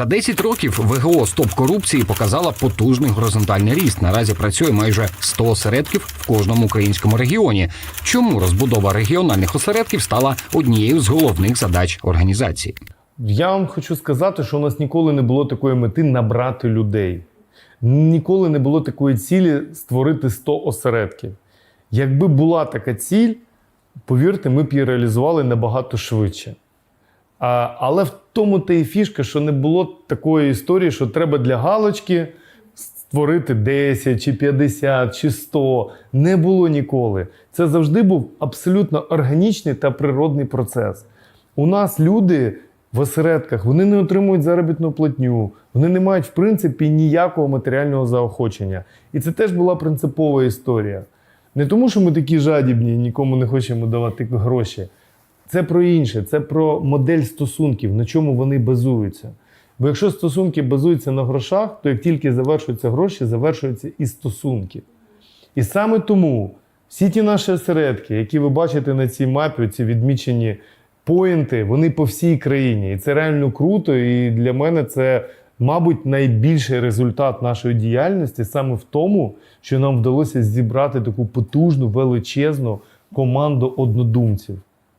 За 10 років ВГО Стоп корупції показала потужний горизонтальний ріст. Наразі працює майже 100 осередків в кожному українському регіоні. Чому розбудова регіональних осередків стала однією з головних задач організації? Я вам хочу сказати, що у нас ніколи не було такої мети набрати людей. Ніколи не було такої цілі створити 100 осередків. Якби була така ціль, повірте, ми б її реалізували набагато швидше. А, але в тому та і фішка, що не було такої історії, що треба для галочки створити 10 чи 50 чи 100. Не було ніколи. Це завжди був абсолютно органічний та природний процес. У нас люди в осередках вони не отримують заробітну платню, вони не мають, в принципі, ніякого матеріального заохочення. І це теж була принципова історія. Не тому, що ми такі жадібні нікому не хочемо давати гроші. Це про інше, це про модель стосунків, на чому вони базуються. Бо якщо стосунки базуються на грошах, то як тільки завершуються гроші, завершуються і стосунки. І саме тому всі ті наші осередки, які ви бачите на цій мапі, ці відмічені поінти, вони по всій країні. І це реально круто. І для мене це, мабуть, найбільший результат нашої діяльності саме в тому, що нам вдалося зібрати таку потужну, величезну команду однодумців.